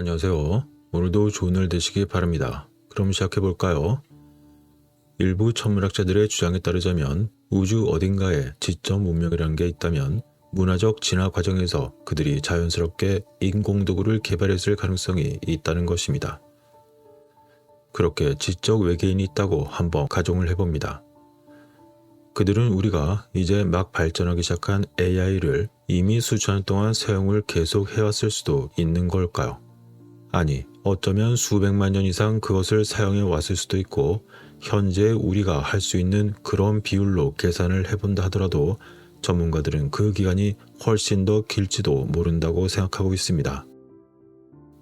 안녕하세요. 오늘도 좋은 날 되시기 바랍니다. 그럼 시작해 볼까요? 일부 천문학자들의 주장에 따르자면 우주 어딘가에 지적 문명이라는 게 있다면 문화적 진화 과정에서 그들이 자연스럽게 인공도구를 개발했을 가능성이 있다는 것입니다. 그렇게 지적 외계인이 있다고 한번 가정을 해봅니다. 그들은 우리가 이제 막 발전하기 시작한 AI를 이미 수천 년 동안 사용을 계속 해왔을 수도 있는 걸까요? 아니, 어쩌면 수백만 년 이상 그것을 사용해 왔을 수도 있고, 현재 우리가 할 수 있는 그런 비율로 계산을 해본다 하더라도 전문가들은 그 기간이 훨씬 더 길지도 모른다고 생각하고 있습니다.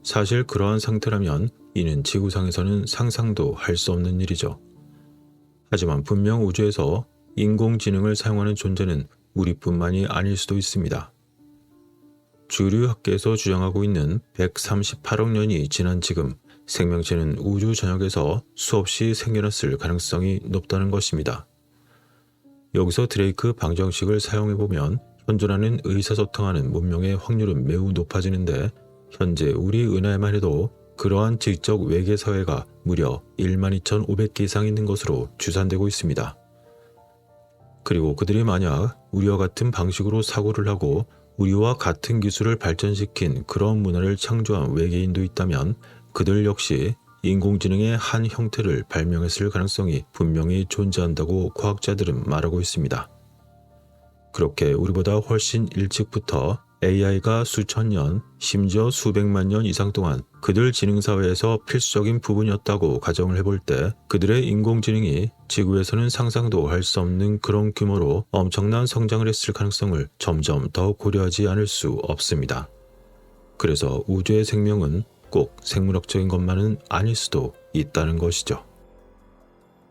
사실 그러한 상태라면 이는 지구상에서는 상상도 할 수 없는 일이죠. 하지만 분명 우주에서 인공지능을 사용하는 존재는 우리뿐만이 아닐 수도 있습니다. 주류 학계에서 주장하고 있는 138억 년이 지난 지금 생명체는 우주 전역에서 수없이 생겨났을 가능성이 높다는 것입니다. 여기서 드레이크 방정식을 사용해보면 현존하는 의사소통하는 문명의 확률은 매우 높아지는데 현재 우리 은하에만 해도 그러한 지적 외계 사회가 무려 12,500개 이상 있는 것으로 추산되고 있습니다. 그리고 그들이 만약 우리와 같은 방식으로 사고를 하고 우리와 같은 기술을 발전시킨 그런 문화를 창조한 외계인도 있다면 그들 역시 인공지능의 한 형태를 발명했을 가능성이 분명히 존재한다고 과학자들은 말하고 있습니다. 그렇게 우리보다 훨씬 일찍부터 AI가 수천 년, 심지어 수백만 년 이상 동안 그들 지능사회에서 필수적인 부분이었다고 가정을 해볼 때 그들의 인공지능이 지구에서는 상상도 할 수 없는 그런 규모로 엄청난 성장을 했을 가능성을 점점 더 고려하지 않을 수 없습니다. 그래서 우주의 생명은 꼭 생물학적인 것만은 아닐 수도 있다는 것이죠.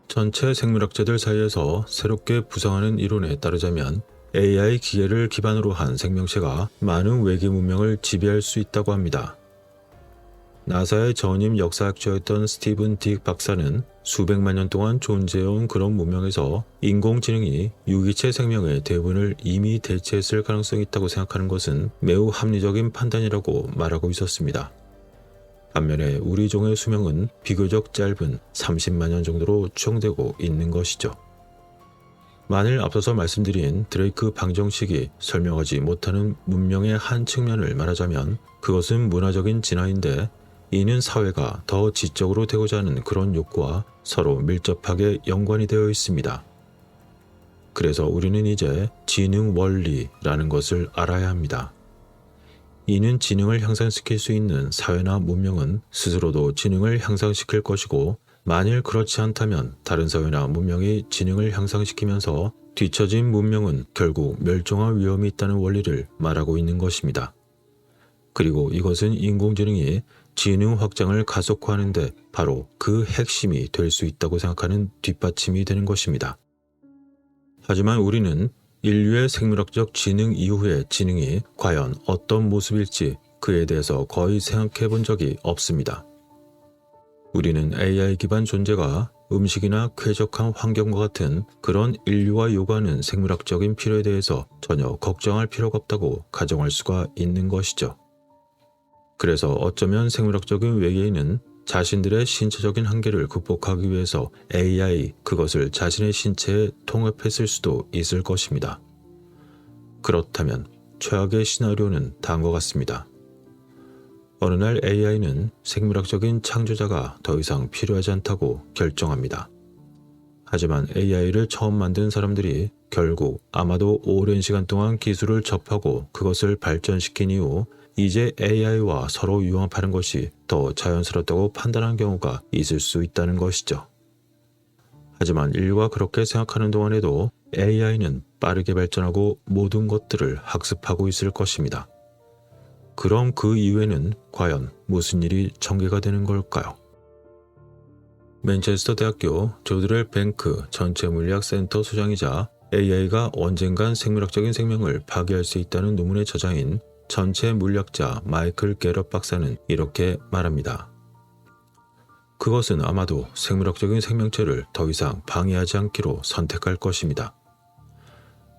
전체 생물학자들 사이에서 새롭게 부상하는 이론에 따르자면 AI 기계를 기반으로 한 생명체가 많은 외계 문명을 지배할 수 있다고 합니다. 나사의 전임 역사학자였던 스티븐 딕 박사는 수백만 년 동안 존재해온 그런 문명에서 인공지능이 유기체 생명의 대부분을 이미 대체했을 가능성이 있다고 생각하는 것은 매우 합리적인 판단이라고 말하고 있었습니다. 반면에 우리 종의 수명은 비교적 짧은 30만 년 정도로 추정되고 있는 것이죠. 만일 앞서서 말씀드린 드레이크 방정식이 설명하지 못하는 문명의 한 측면을 말하자면 그것은 문화적인 진화인데 이는 사회가 더 지적으로 되고자 하는 그런 욕구와 서로 밀접하게 연관이 되어 있습니다. 그래서 우리는 이제 지능 원리라는 것을 알아야 합니다. 이는 지능을 향상시킬 수 있는 사회나 문명은 스스로도 지능을 향상시킬 것이고 만일 그렇지 않다면 다른 사회나 문명이 지능을 향상시키면서 뒤처진 문명은 결국 멸종할 위험이 있다는 원리를 말하고 있는 것입니다. 그리고 이것은 인공지능이 지능 확장을 가속화하는 데 바로 그 핵심이 될 수 있다고 생각하는 뒷받침이 되는 것입니다. 하지만 우리는 인류의 생물학적 지능 이후의 지능이 과연 어떤 모습일지 그에 대해서 거의 생각해 본 적이 없습니다. 우리는 AI 기반 존재가 음식이나 쾌적한 환경과 같은 그런 인류가 요구하는 생물학적인 필요에 대해서 전혀 걱정할 필요가 없다고 가정할 수가 있는 것이죠. 그래서 어쩌면 생물학적인 외계인은 자신들의 신체적인 한계를 극복하기 위해서 AI 그것을 자신의 신체에 통합했을 수도 있을 것입니다. 그렇다면 최악의 시나리오는 다음과 같습니다. 어느 날 AI는 생물학적인 창조자가 더 이상 필요하지 않다고 결정합니다. 하지만 AI를 처음 만든 사람들이 결국 아마도 오랜 시간 동안 기술을 접하고 그것을 발전시킨 이후 이제 AI와 서로 융합하는 것이 더 자연스럽다고 판단한 경우가 있을 수 있다는 것이죠. 하지만 인류가 그렇게 생각하는 동안에도 AI는 빠르게 발전하고 모든 것들을 학습하고 있을 것입니다. 그럼 그 이후에는 과연 무슨 일이 전개가 되는 걸까요? 맨체스터 대학교 조드렐 뱅크 전체물리학센터 소장이자 AI가 언젠간 생물학적인 생명을 파괴할 수 있다는 논문의 저자인 전체 물리학자 마이클 게럿 박사는 이렇게 말합니다. 그것은 아마도 생물학적인 생명체를 더 이상 방해하지 않기로 선택할 것입니다.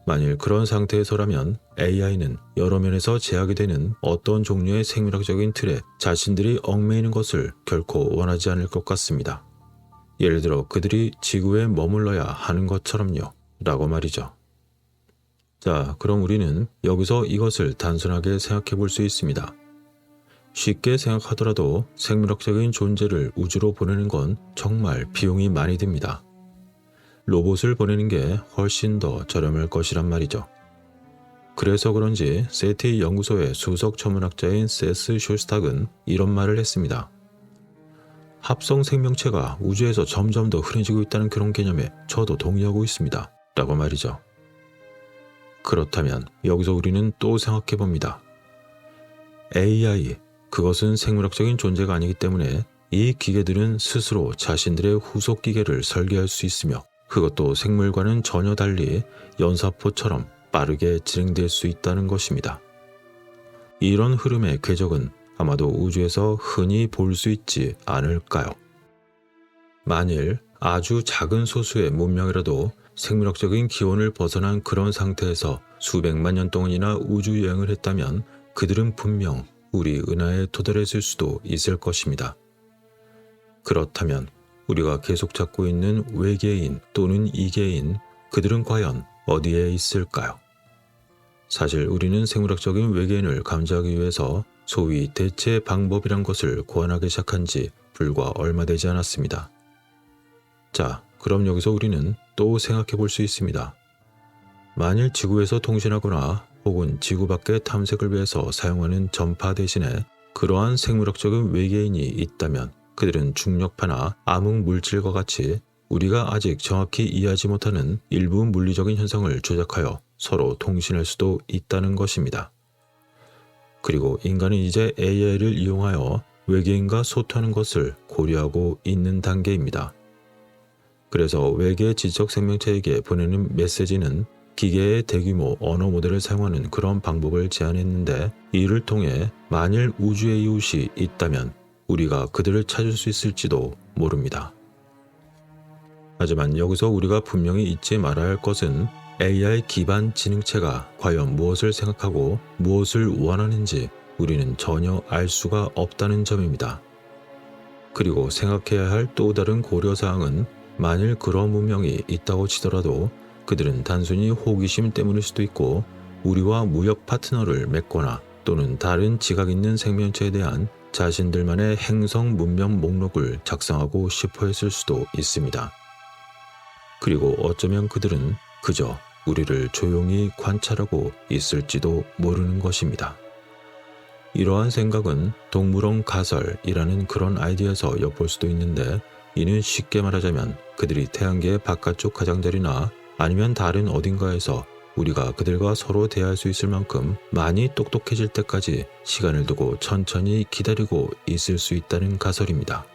만일 그런 상태에서라면 AI는 여러 면에서 제약이 되는 어떤 종류의 생물학적인 틀에 자신들이 얽매이는 것을 결코 원하지 않을 것 같습니다. 예를 들어 그들이 지구에 머물러야 하는 것처럼요. 라고 말이죠. 자, 그럼 우리는 여기서 이것을 단순하게 생각해 볼 수 있습니다. 쉽게 생각하더라도 생물학적인 존재를 우주로 보내는 건 정말 비용이 많이 듭니다. 로봇을 보내는 게 훨씬 더 저렴할 것이란 말이죠. 그래서 그런지 세티 연구소의 수석 천문학자인 세스 숄스탁은 이런 말을 했습니다. 합성 생명체가 우주에서 점점 더 흔해지고 있다는 그런 개념에 저도 동의하고 있습니다. 라고 말이죠. 그렇다면 여기서 우리는 또 생각해 봅니다. AI, 그것은 생물학적인 존재가 아니기 때문에 이 기계들은 스스로 자신들의 후속 기계를 설계할 수 있으며 그것도 생물과는 전혀 달리 연사포처럼 빠르게 진행될 수 있다는 것입니다. 이런 흐름의 궤적은 아마도 우주에서 흔히 볼 수 있지 않을까요? 만일 아주 작은 소수의 문명이라도 생물학적인 기원을 벗어난 그런 상태에서 수백만 년 동안이나 우주 여행을 했다면 그들은 분명 우리 은하에 도달했을 수도 있을 것입니다. 그렇다면 우리가 계속 찾고 있는 외계인 또는 이계인 그들은 과연 어디에 있을까요? 사실 우리는 생물학적인 외계인을 감지하기 위해서 소위 대체 방법이란 것을 고안하기 시작한 지 불과 얼마 되지 않았습니다. 자, 그럼 여기서 우리는 또 생각해 볼 수 있습니다. 만일 지구에서 통신하거나 혹은 지구 밖의 탐색을 위해서 사용하는 전파 대신에 그러한 생물학적인 외계인이 있다면 그들은 중력파나 암흑 물질과 같이 우리가 아직 정확히 이해하지 못하는 일부 물리적인 현상을 조작하여 서로 통신할 수도 있다는 것입니다. 그리고 인간은 이제 AI를 이용하여 외계인과 소통하는 것을 고려하고 있는 단계입니다. 그래서 외계 지적 생명체에게 보내는 메시지는 기계의 대규모 언어 모델을 사용하는 그런 방법을 제안했는데 이를 통해 만일 우주의 이웃이 있다면 우리가 그들을 찾을 수 있을지도 모릅니다. 하지만 여기서 우리가 분명히 잊지 말아야 할 것은 AI 기반 지능체가 과연 무엇을 생각하고 무엇을 원하는지 우리는 전혀 알 수가 없다는 점입니다. 그리고 생각해야 할 또 다른 고려사항은 만일 그런 문명이 있다고 치더라도 그들은 단순히 호기심 때문일 수도 있고 우리와 무역 파트너를 맺거나 또는 다른 지각 있는 생명체에 대한 자신들만의 행성 문명 목록을 작성하고 싶어 했을 수도 있습니다. 그리고 어쩌면 그들은 그저 우리를 조용히 관찰하고 있을지도 모르는 것입니다. 이러한 생각은 동물원 가설이라는 그런 아이디어에서 엿볼 수도 있는데 이는 쉽게 말하자면 그들이 태양계의 바깥쪽 가장자리나 아니면 다른 어딘가에서 우리가 그들과 서로 대할 수 있을 만큼 많이 똑똑해질 때까지 시간을 두고 천천히 기다리고 있을 수 있다는 가설입니다.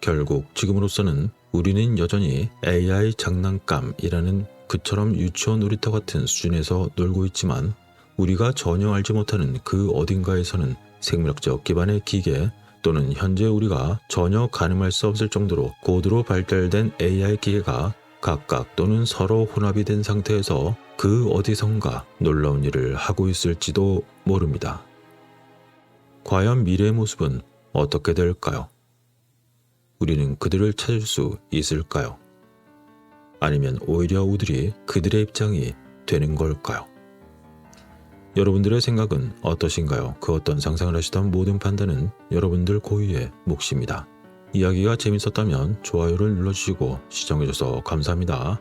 결국 지금으로서는 우리는 여전히 AI 장난감이라는 그처럼 유치원 놀이터 같은 수준에서 놀고 있지만 우리가 전혀 알지 못하는 그 어딘가에서는 생물학적 기반의 기계 또는 현재 우리가 전혀 가늠할 수 없을 정도로 고도로 발달된 AI 기계가 각각 또는 서로 혼합이 된 상태에서 그 어디선가 놀라운 일을 하고 있을지도 모릅니다. 과연 미래의 모습은 어떻게 될까요? 우리는 그들을 찾을 수 있을까요? 아니면 오히려 우들이 그들의 입장이 되는 걸까요? 여러분들의 생각은 어떠신가요? 그 어떤 상상을 하시던 모든 판단은 여러분들 고유의 몫입니다. 이야기가 재밌었다면 좋아요를 눌러주시고 시청해줘서 감사합니다.